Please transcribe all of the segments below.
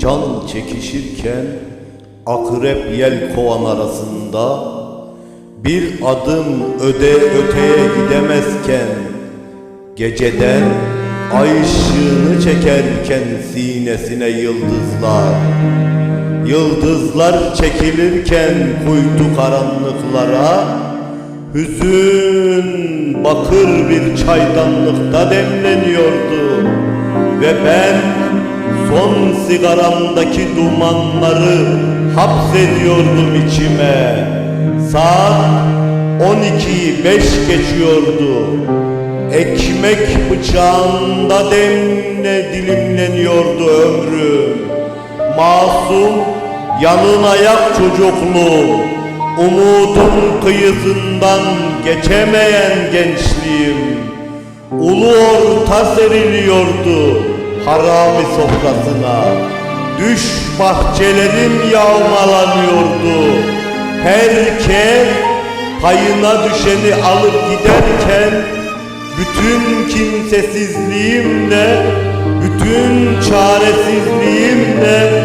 Can çekişirken akrep yel kovan arasında bir adım öde öteye gidemezken geceden ay ışığını çekerken sinesine yıldızlar Yıldızlar çekilirken kuytu karanlıklara Hüzün bakır bir çaydanlıkta demleniyordu. Ve ben son sigaramdaki dumanları hapsediyordum içime. Saat 12'yi 5 geçiyordu. Ekmek bıçağında demle dilimleniyordu ömrüm. Masum, yanın ayak çocukluğum Umudun kıyısından geçemeyen gençliğim. Ulu orta seriliyordu harami sofrasına. Düş bahçelerim yağmalanıyordu. Herkes payına düşeni alıp giderken bütün kimsesizliğimle, bütün çaresizliğimle,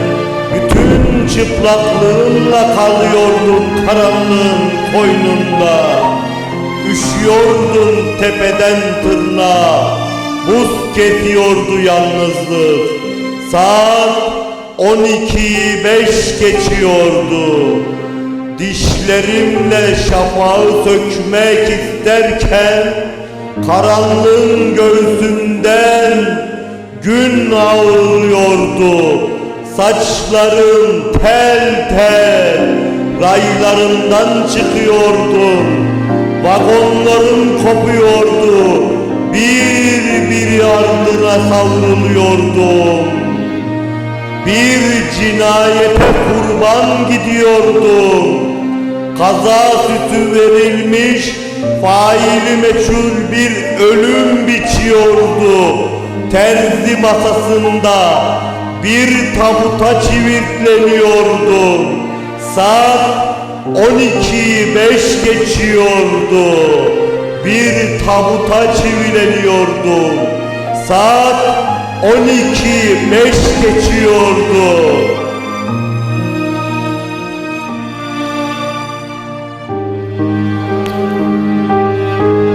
bütün çıplaklığımla kalıyordum karanlığın koynunda. Üşüyordum tepeden tırnağa, buz kesiyordu yalnızlık. Saat 12'yi beş geçiyordu. Dişlerimle şafağı sökmek isterken Karanlığın göğsünden gün ağlıyordu Saçlarım tel tel raylarından çıkıyordum Vagonlarım kopuyordu ardına savruluyordum Bir cinayete kurban gidiyordum Kaza sütü verilmiş faili meçhul bir ölüm biçiyordu. Terzi masasında bir tabuta çivitleniyordu. Saat 12'yi 5 geçiyordu. Bir tabuta çivileniyordu. Saat 12.05 geçiyordu. Müzik